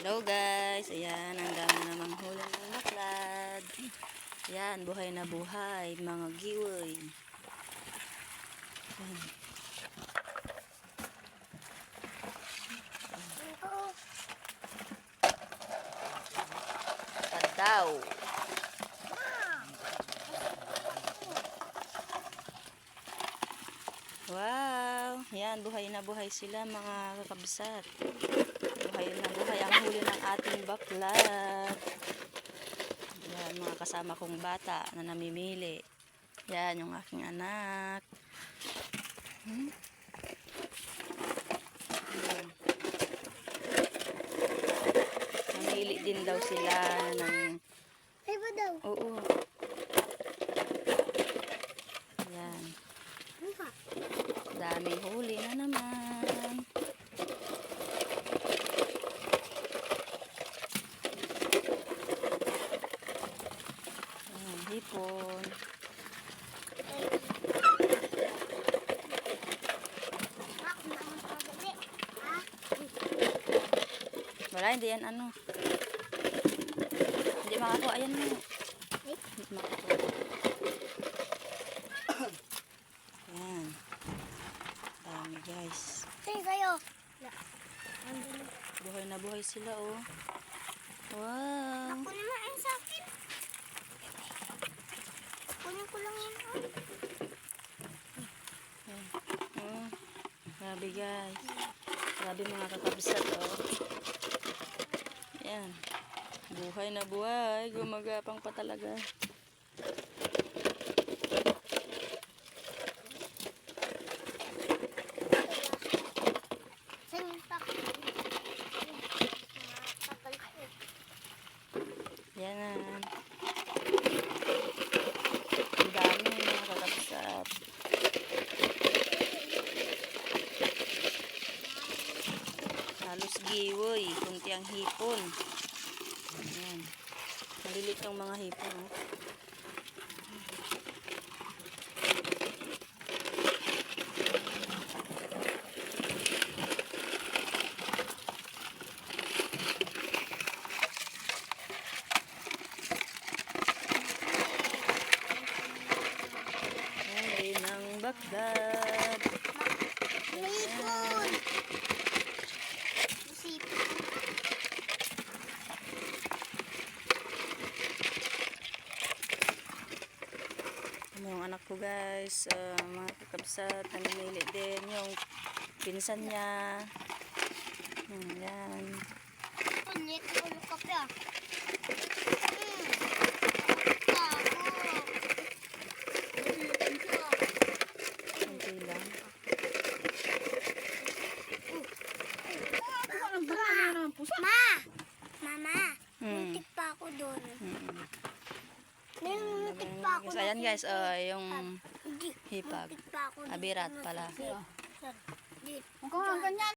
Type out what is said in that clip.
Hello guys, ayan, ang dami namang huli ng maklad. Ayan, buhay na buhay, mga giwoy. Ayan. Padaw. Wow, yan, buhay na buhay sila mga kakabsat. Buhay na buhay ang huli ng ating baklat. Yan, mga kasama kong bata na namimili. Yan, yung aking anak. Hmm? Yan. Namili din daw sila ng... Ay ba daw? Oo. Yan. Daming huli na naman. Ah, Wala, hindi yan ano. Hindi makakuha. Ayan mo. Hindi makakuha. Ayan. Dami guys. Sige kayo. Buhay na buhay sila oh. Wow. Ako naman ang sakit. Kunin ko lang yun. Oh, grabe guys. Grabe mga kakabsat oh. Yan. Buhay na buhay. Gumagapang pa talaga. Saan yung takot? Tagal ko. Yan. Ang dami mga kakabsat. Halos giwoy. Kunti ang hipon. Ayan. Malilit ang mga hipon. Oh. Bagdad. Hipon! Sipon. Ano yung anak ko guys, ah, mga kakabsat, namimili din yung pinsan niya. Hmm, yan. Ulit ulo ka pa. Ako. Kunti lang. Ma! Mama! Hmm. Muntik pa ako doon. Hmm. Muntik pa ako. So, ayan guys, ah, yung Hindi. hipag. Abirat pala. Huwag kang ganyan.